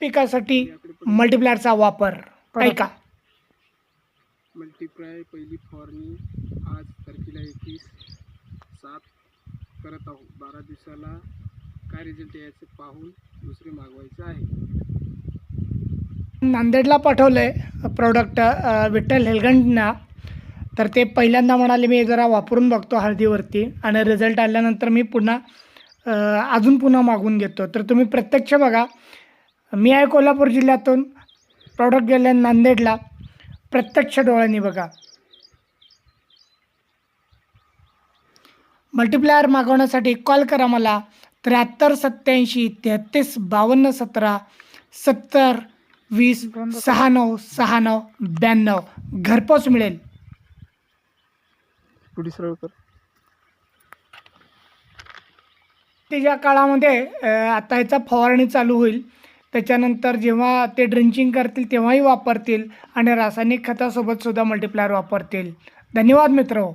पिकासाठी मल्टीप्लायरचा वापर. ऐका. मल्टीप्लाय पहिली फवारणी आज तारखेला एकवीस सात करत आहोत. बारा दिवसाला काय रिझल्ट यायचं पाहून दुसरे मागवायचं आहे. नांदेडला पाठवलं आहे प्रोडक्ट विठ्ठल हेलगंडना तर ते पहिल्यांदा म्हणाले मी जरा वापरून बघतो हळदीवरती. आणि रिझल्ट आल्यानंतर मी पुन्हा अजून पुन्हा मागून घेतो. तर तुम्ही प्रत्यक्ष बघा मी आहे कोल्हापूर जिल्ह्यातून. प्रॉडक्ट गेले नांदेडला. प्रत्यक्ष डोळ्यांनी बघा. मल्टीप्लायर मागवण्यासाठी कॉल करा मला. त्र्याहत्तर सत्याऐंशी तेहतीस बावन्न सतरा सत्तर वीस सहा नऊ सहा नऊ ब्याण्णव. घरपोच मिळेल. त्याच्या काळामध्ये आता याचा फवारणी चालू होईल. त्याच्यानंतर जेव्हा ते ड्रिंचिंग करतील तेव्हाही वापरतील आणि रासायनिक खतासोबतसुद्धा मल्टिप्लायर वापरतील. धन्यवाद मित्र.